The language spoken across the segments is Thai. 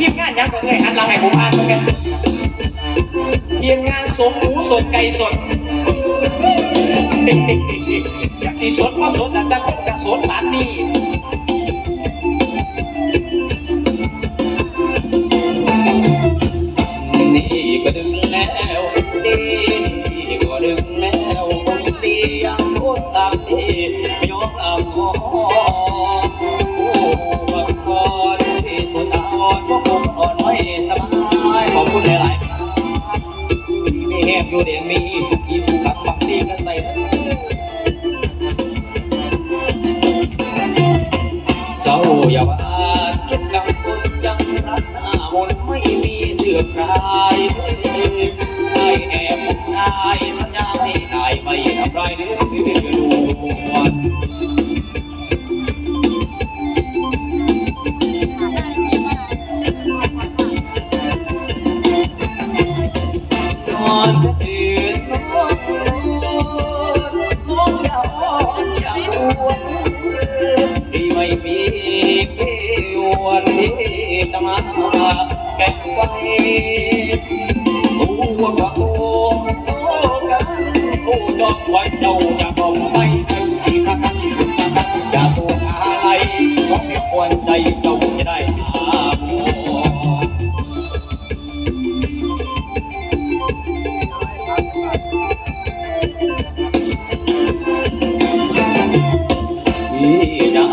ทีมงานยังก็เลยอันเราให้ผมอ่านเหมือนกันทีมงานสมหมูสดไก่สดอยากที่สดก็สดแต่ถ้าคนก็สดปานนี้นี่ก็ดึง อยู่เดี๋ยวมีสุขีสุขับบางทีก็ใส่เจ้าอย่าว่าคิดกังวลยังรักหน้ามนต์ไม่มีเสื่อมคลา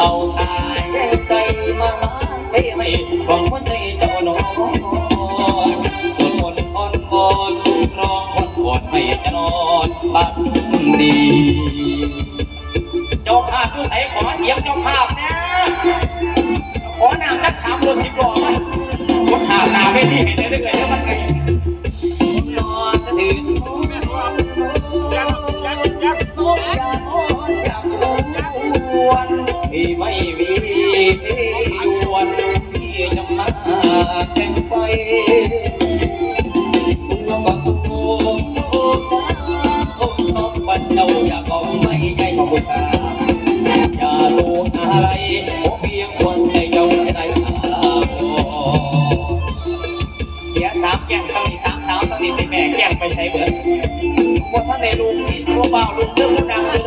เอาสายใจมาสานไปให้หวังว่าใจเจ้านองสวดมนต์อ่อนวอนร้องวอนวอนให้จะนอนปันดีเจ้าภาพผู้ใส่ขอเสียงเจ้าภาพนะขอนามจักสามคนสิบหล่อมาวัดหาตาไปที่เห็นได้เลยแล้วมันไง บุษาอย่าสูงอะไรโอ้เพียงคนใจเจ้าให้ได้หาบอเดี๋ยวสามแก้งสามีสามสาวสามีแม่แก้งไปใช้เบิดหมดท่านในลุงนี่ตัวเบาลุงเรื่องดังเลยพี่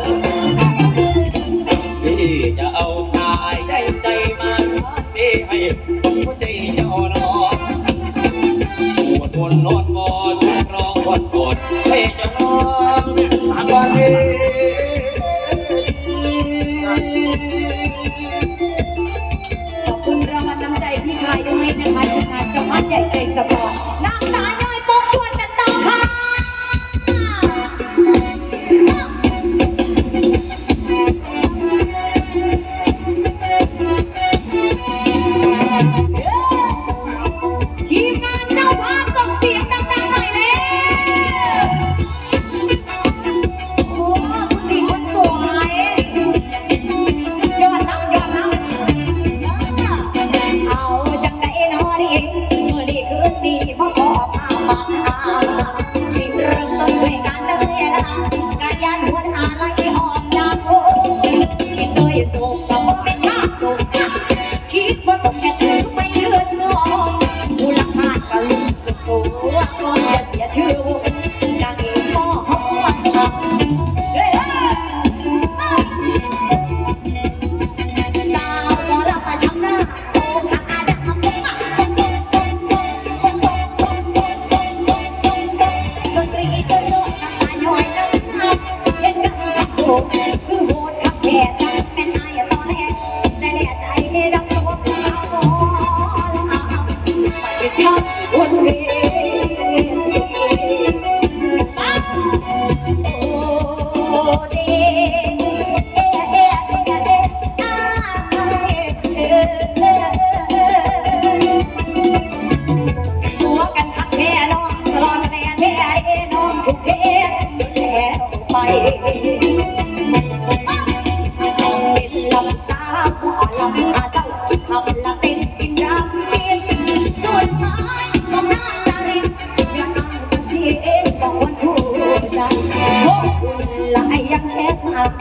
แล้วยักษ์แชทอัพ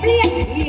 เปลี่ยนที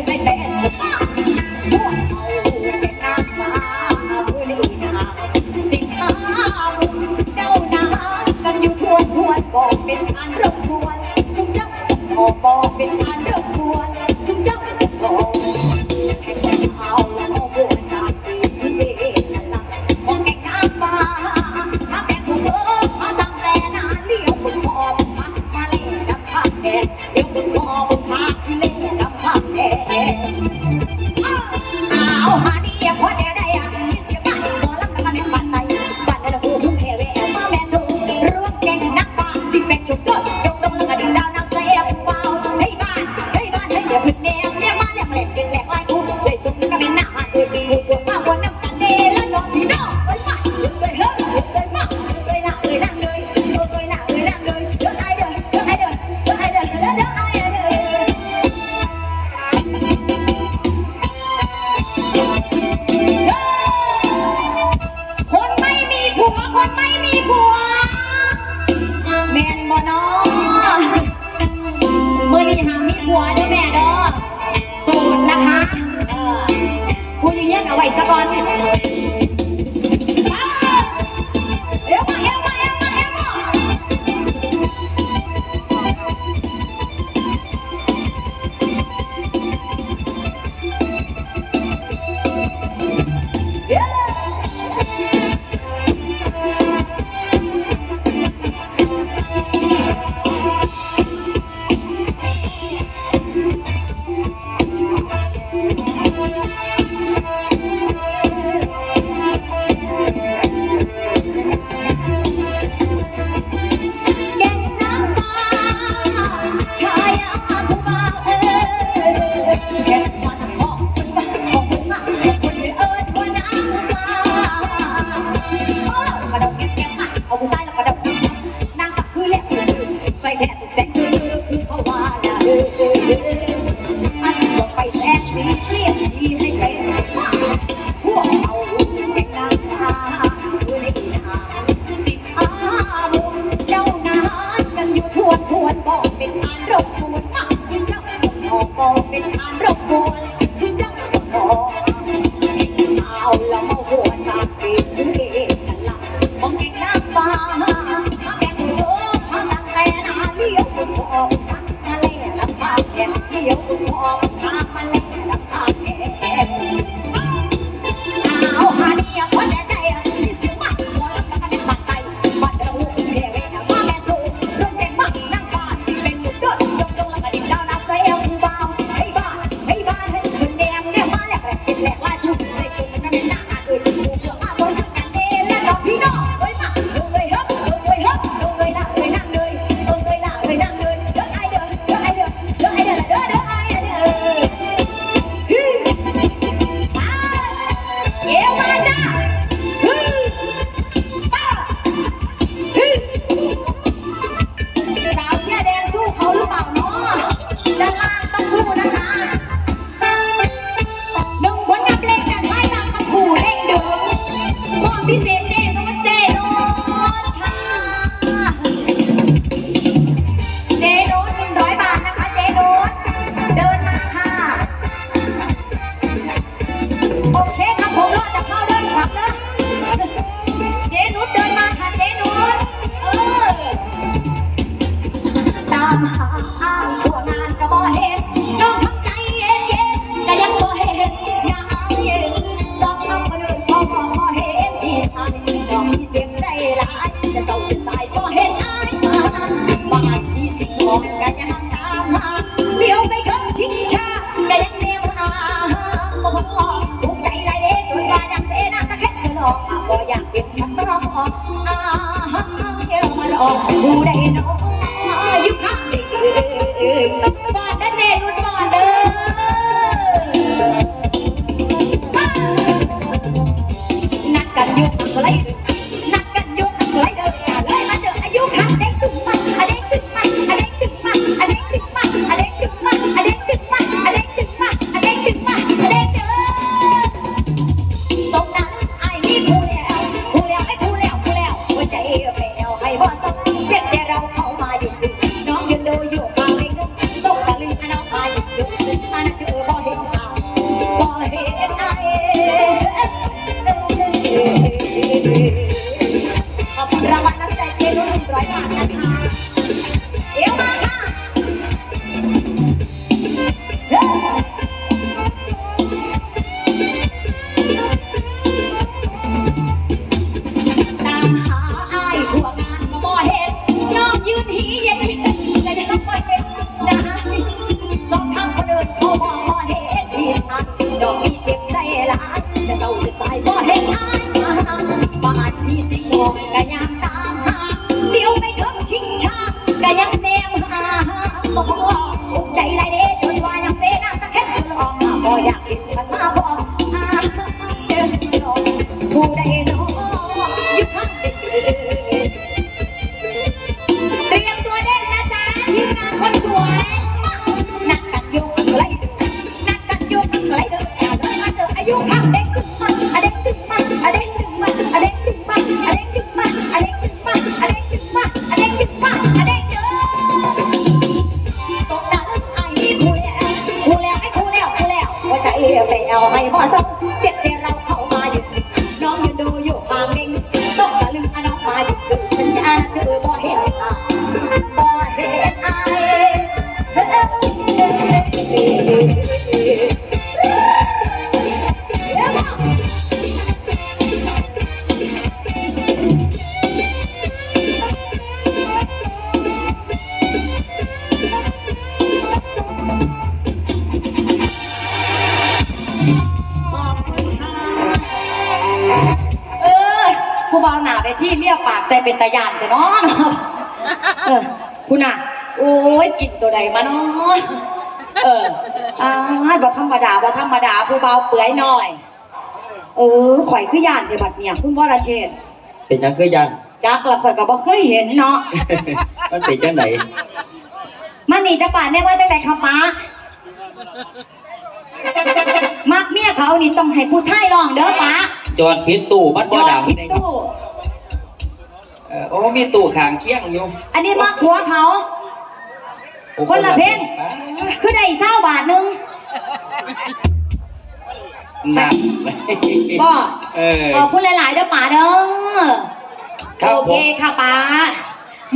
อยมาเนาะเอออาบ่ธรรมดาบ่ธรรมดาผู้เบาเปื่อยหน่อย เออข่อยคือยานเดบัดเนี่ยคุณวรเชษเป็นยังคือยางจักละข่อยก็บ่เคยเห็นเนาะมันเป็นจังไหนมันหนีจากป่าแน่ว่าจังไดครับป้ามักเมียเขานี่ต้องให้ผู้ชายลองเด้อป้าจอดพิดตู้มัดบ่ดางพิดตู้เออโอ้มีตู้ขางเคียงอยู่ อันนี้มักหัวเขา คนละเพลคือได้เศร้าบาทนึงนักบ่ออ ขอบคุณหลาย ๆเด้อป๋าเด้อมโอเคค่ะป๋า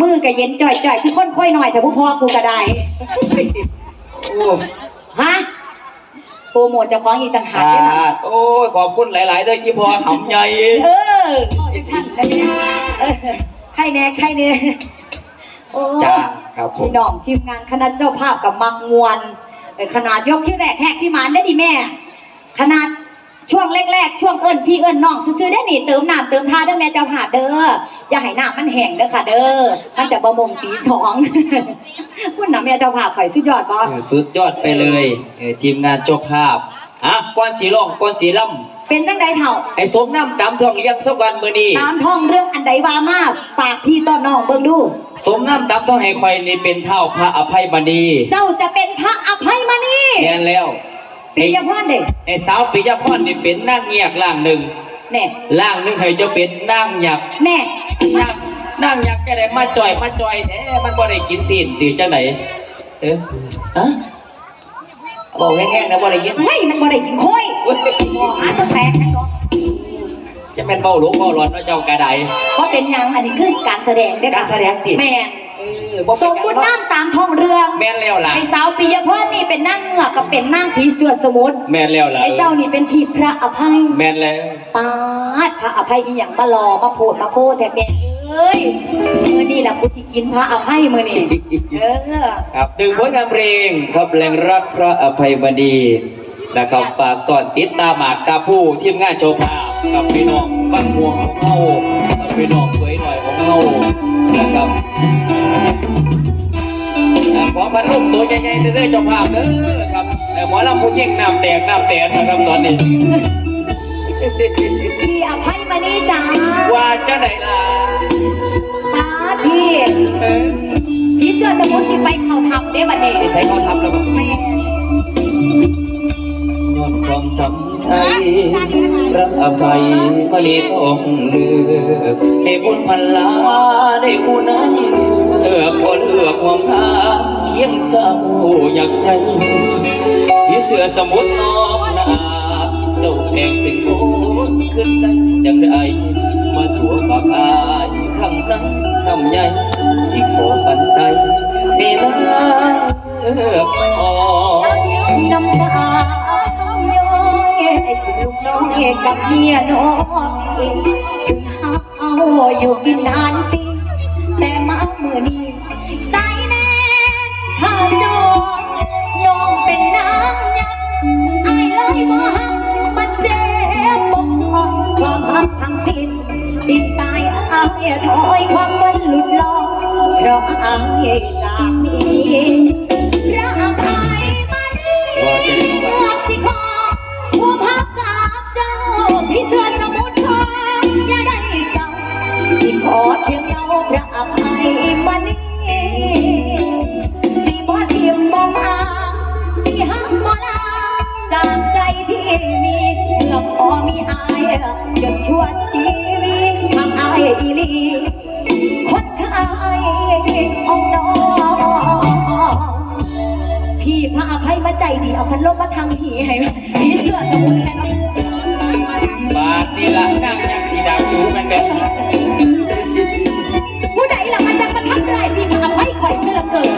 มือกับเย็นจ่อยๆคือคนค่อยหน่อยแต่ผู้พ่อกูก็ได้ฮะโปรโมทจะคล้องอีกต่างหากด้วยนะโอ้ยขอบคุณหลาย ๆเด้อที่พอหำใหญ่ออใช่นลยเออใครแน่ใครแน่ โอ้จ้าครับผมพี่น้องทีมงานคณะเจ้าภาพกับมักมวนเอ่อขนาดยกที่แรกแหกที่หมานได้ดิแม่ ขนาดช่วงแรกๆ ช่วงเอิ้นพี่เอิ้นน้องซื้อๆได้นี่เติมน้ำเติมท่าเด้อแม่เจ้าภาพเด้ออย่าให้น้ำมันแห้งเด้อค่ะ เด้อมันจะบะมงปีสองคุณนะแม่เจ้าภาพข่อยสุดยอดบ่เออสุดยอดไปเลยเออทีมงานเจ้าภาพอะก้อนสีร่องก้อนสีล่ เป็นจังไดเถ่าำไอ้สมน้ำดำทองเลี้ยงสักวันมื้อนี้ตามท่องเรื่องอันใดว่ามาฝากพี่ต้อนน้องเบิ่งดู สมน้ำดำทองให้คอยนี่เป็นเท่าพระอภัยมณีเจ้าจะเป็นพระอภัยมณีแทนแล้วปิยพรเด้ไอ้สาวปิยพรนี่เป็นนางเงียกล่างหนึ่งแน่ล่างหนึ่งให้เจ้าเป็นนางหยักแน่นางนางหยักจะได้มาจ่อยมาจ่อยแท้มันบ่ได้กินสินดีจังไหนเออฮะ บอกแห้งๆนะบ่ได้ยินเฮ้ยมันบ่ได้กินค่อยเว้ยบ่หาสแต็กนั่นเนาะจะเป็นเบาหลวงเบาหลอนเนาะเจ้ากระไดว่าเป็นหยังอันนี้คือการแสดงเด้อค่ะการแสดงติ แม่นเออบ่สเป็นหยังมมุติน้ำตามท้องเรื่องแม่นแล้วล่ะไอ้สาวปิยพรนี่เป็นนางเงือกกับเป็นนางผีเสือสมุทรแม่นแล้วล่ะไอ้เจ้านี่เป็นพี่พระอภัย แม่นแล้ว ปาดพระอภัยอีหยังมารอมาโพดมาโพดแท้แม่เอ้ ยมือนี่แหละกูสิกินพระอภัยมือนี่เออครับดึงผลงานเพลงครับแรงรักพระอภัยมณีนะครับฝากก่อนติดตามหมากกาผู้ทีมงานโชว์ภาพกับพี่น้องบ้านม่วงของเฮากับพี่น้องเผยหน่อยของเฮานะครับอ่าขอพันลูกตัวใหญ่ๆเด้อเจ้าภาพเด้อครับแต่หมอลำผู้ยิ่งน้ำแตกน้ำแตกนะครับตอนนี้พี่อภัยมานี่จ้าว่าจะไหนล่ะ จำใจพระอภัยมาลีต้องเลือกให้บุญพันลาได้คู่นั้นเลือกคนเลือกความทาเคียงเจ้าอยากให้ที่เสือสมุทรนอกนาเจ้าแข่งเป็นคนขึ้นได้จังได้มาตัวปากอายคำนั้นคำใหญ่สิขอปันใจให้นางเลือกออกน้ำตา ที่ลูกน้องเอกกับเมียน้องเองถึงหักเอาอยู่กินนานปีแต่มาเมื่อนี้สายแน่ข้าจองน้องเป็นนางยักษ์อายเลยบ่หักมันเจ็บปกความหักทั้งสิ้นติดตายอายถอยความมันหลุดลอยเพราะอาย พี่พระอภัยมาใจดี เอาพันลมมาทางพี่ให้พี่เชื่อจะหมดแค่นั้นบาทนี่ละนั่งยังสีดาวอยู่แมันแบบผู้ใดล่ะมันจะมาทำไรายพี่พระอภัยคอยเสื้อเกิด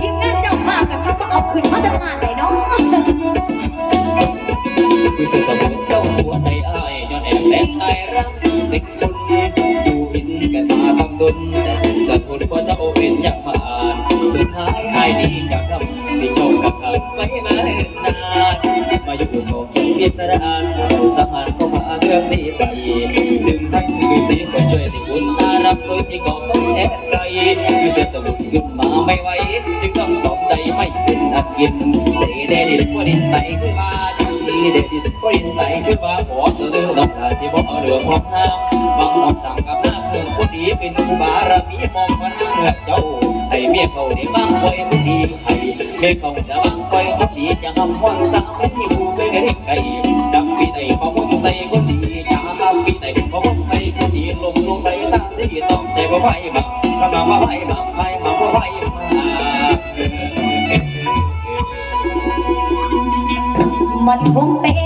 ทีมงานเจ้าภาพกับซับมาเอาขึ้นมาตรฐานไหนเนาะคือเสือสมุนเจ้าหัวใจอ้ายย้อนแอบแฝงอายรักเป็นคนอยู่กินกันมาทำดุนจะสุดจะทนก็จะโอเป็นอย่างผ่านสุดท้ายอายดีจากทำที่เจ้ ไม่มานานมาอยู่โลกที่พิสดารเราสมานก็พาเรื่องนี้ไปจึงทั้คือเสียงก็ช่วยที่คุณอารับสวยที่ก็ไม่แพ้ใครคือเสือสมุนขึ้นมาไม่ไหวจึงต้องตอบใจไม่เป็นอันกินเดเดดินก็ดินไตขึ้นมาที่เด็กที่ก็ยินไหลขึ้นมาขอเสนอน้องตาที่บอกเรื่องของห้าม เป็นผู้บารมีมองมันเมื่อเจ้าให้เมียเขาได้บางคอยผู้ดีให้เมียเขาจะบางคอยผู้ดีจะทำความสั่งให้ผู้เคยได้ใครดังปีไหนเขาคงใส่คนดีจะทำปีไหนเขาคงใส่คนดีลงลงใส่ตาที่ต้องใจว่าไหวมาถ้ามาว่าไหวมาไหวมาว่าไหวมามันคงเป็น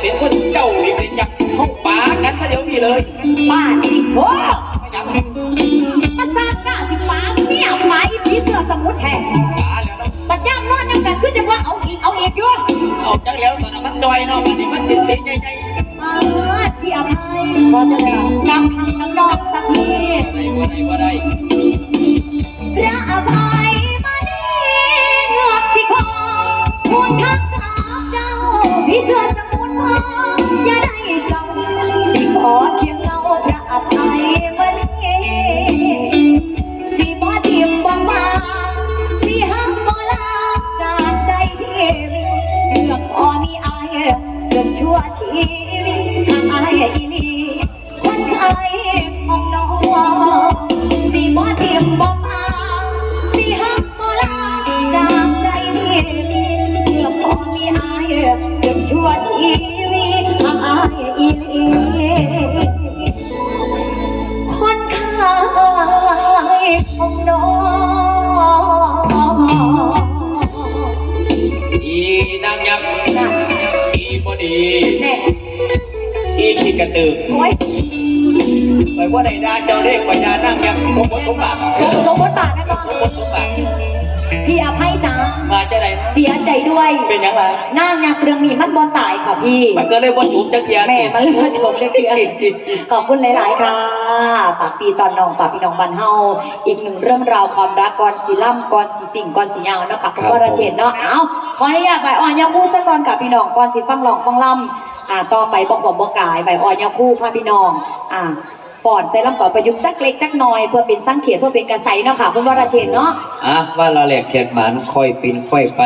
เป็นคนเจ้านี่เป็นหยังห้องป๋ากันซะเดี๋ยวนี้เลยบ้านอีกโถไม่ยังมาสร้างกาสิป้าเมียหมาอีผีเสื้อสมุทรแท้ป๋าแล้วเนาะปัญญามนอนยังกันคือจะว่าเอาอีกเอาอีกอยู่เอาจังแล้วตอนนั้นมันจอยเนาะมันสิมันติดสีใหญ่ๆมาที่อภัยว่าจะได้นำทางน้ำนอกสักทีว่าได้ว่าได้ว่าได้ พระอภัย นางยักษ์น่ะอีบดีแน่อีขี้กระตือโอ้ยไปว่าได้ดาเจ้าเด็กปัญญานางยักษ์สมบูรณ์สมบัติสมสมบทบาทนะบ่สมบูรณ์สมบัติ พี่อภัยจ้ามาจะได้เสียใจด้วยเป็นหยังไงนางยักษ์เรื่องนี้มันบ่ตายค่ะพี่มันก็เลยว่าจูบจักเทียนแม่มันเลยมาชมเรียบๆขอบคุณหลาย ๆ ค่ะปากปีตอนน้องปากพี่น้องบันเฮา อีกหนึ่งเรื่องราวความรักก่อนสิล่ำก่อนสิสิ่งก่อนสิยาวเนาะค่ะคุณวรเชนเนาะ เอาขออนุญาตใบอ่อนยาคู่ซะก่อนกับพี่น้องก่อนสิฟังลองฟังล่ำอ่าต่อไปบอกผมบอกกายใบอ่อนยาคู่พาพี่น้อง อ่า ฟอนใส่ลำก่อนประยุกต์จักเล็กจักน้อยเพื่อเป็นสร้างเขียนเพื่อเป็นกระใสเนาะค่ะคุณวราเชนเนาะอะว่าละแหลกแขกหมันค่อยเป็นค่อยไป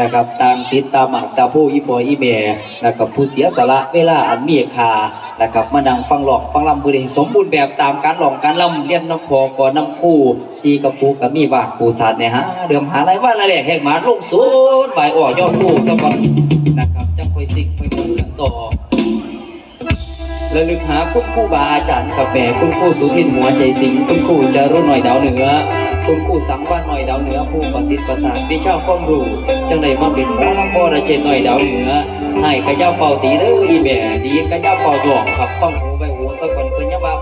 นะครับตามติดตามหมากตาผู้อีปออีเมนะครับผู้เสียสละเวลาอันมีค่านะครับมานั่งฟังหลอกฟังลำบุรีสมบูรณ์แบบตามการหลองการลำเรียนน้ำพอก่อนน้ำคู่จีกับปูกับมีบาทปูสาดเนี่ยฮะเดิมหาอะไรว่าละแหลกแขกหมันลงศูนใบอ่อยอดคู่สักก่อนนะครับจังค่อยสิ่งค่อยมุ่งต่อ ระลึกหาคุณครูบาอาจารย์กับแม่คุณครูสุทินหัวใจสิงคุณครูจารุหน่อยดาวเหนือ คุณครูสังวานหน่อยดาวเหนือผู้ประสิทธิ์ประสานวิชาความรู้จังไดมาเป็นหมอลำบ่ระเจนหน่อยดาวเหนือให้กระยาเฝ้าตีเด้ออีแม่ดีกระยาเฝ้าดอกขับฟังหูไปหูสะก่อนเพื่อนยาบ้า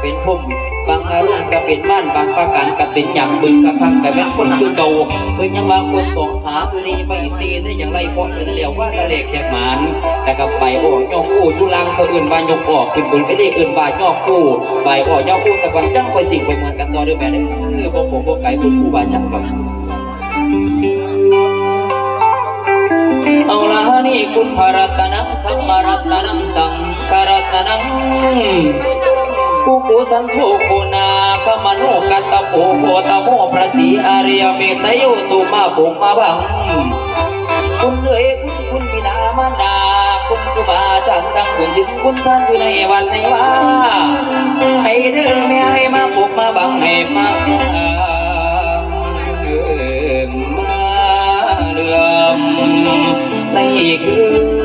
เป็นพุ่มบางอารมณ์ก็เป็นม่านบางประการก็เป็นหยังบึงกะครั้งก็เป็นคนคือเก่าเพิ่นยังว่าคนสองขาอยู่นี่ไม่ซีได้อย่างไรเพราะเธอเรียกว่าละเลขแขกหมานนะครับใบโอ้ยอกคู่ทุลังเขาอื่นว่ายกออกขึ้นบนไปได้อื่นว่ายอกคู่ใบโอ้ยอกคู่สักวันจังคอยสิ่งไปเหมือนกันต่อเด้วยแม่เด้อคือบ่ผมบ่ไก่คุณครูบาจังกับเอาละนี่คุณพระรัตนังธรรมรัตนังสังฆรัตนัง กุกุสันโทโกนาคมโนกัตตะโปโคตโมประสีอาริยเมตโยตุมาปุมาบังคุณเอ๋ยคุณคุณบิดามารดาคุณครูบาจารย์ทั้งคุณสิทธิ์คุณท่านอยู่ในวันในว่าให้เด้อแม่ให้มาปุกมาบังให้มาบังเอิ้มาเลื่อมในคืน